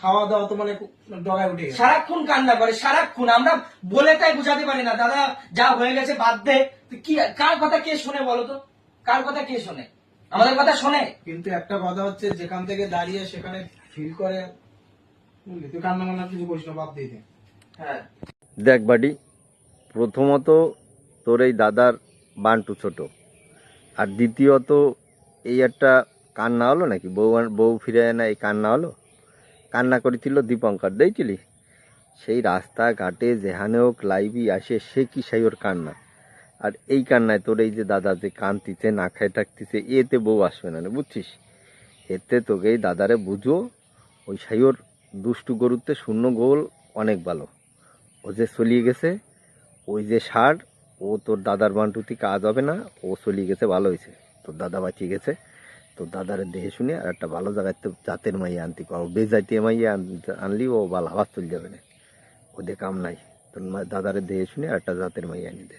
খাওয়া দাওয়া তো মানে ডগায় উঠে সারাক্ষণ কান্না করে সারাক্ষণ। আমরা বলে তাই বুঝাতে পারি না দাদা যা হয়ে গেছে বাদ দে। কি কার কথা কে শোনে বলো তো? কার কথা কে শোনে? আমাদের কথা শোনে? কিন্তু একটা কথা হচ্ছে যেখান থেকে দাঁড়িয়ে সেখানে ফিল করে বুঝলি? তুই কান্না মান্না কিছু করিস না বাদ দিয়ে হ্যাঁ। দেখ বাড়ি প্রথমত তোর এই দাদার বান্টু ছোট। আর দ্বিতীয়ত এই একটা কান্না হলো নাকি? বউ বউ ফিরে না এই কান্না হলো? কান্না করেছিল দীপঙ্কর, দেখছিলি? সেই রাস্তাঘাটে যেখানে হোক লাইভই আসে, সে কি সেই ওর কান্না? আর এই কান্নায় তোর এই যে দাদা যে কান্তিছে না খায় থাকতিছে, এতে বউ আসবে না বুঝছিস? এতে তোকে এই দাদারে বুঝো, ওই সাইওর দুষ্টু গরুতে শূন্য গোল অনেক ভালো। ও যে চলিয়ে গেছে, ওই যে সার ও তোর দাদার বান্টুতি কাজ হবে না, ও চলিয়ে গেছে, ভালো হয়েছে। তোর দাদা বাঁচিয়ে গেছে। তোর দাদারে দেখে শুনে আর একটা ভালো জায়গায় তো জাতের মাইয়া আনতে পারো বেজাতীয় মাইয়া আন- আনলি ও ভালো আবার চলে যাবে না ওদের কাম নাই। তোর মা- দাদারে দেখে শুনে আর একটা জাতের মাইয়া আনি দে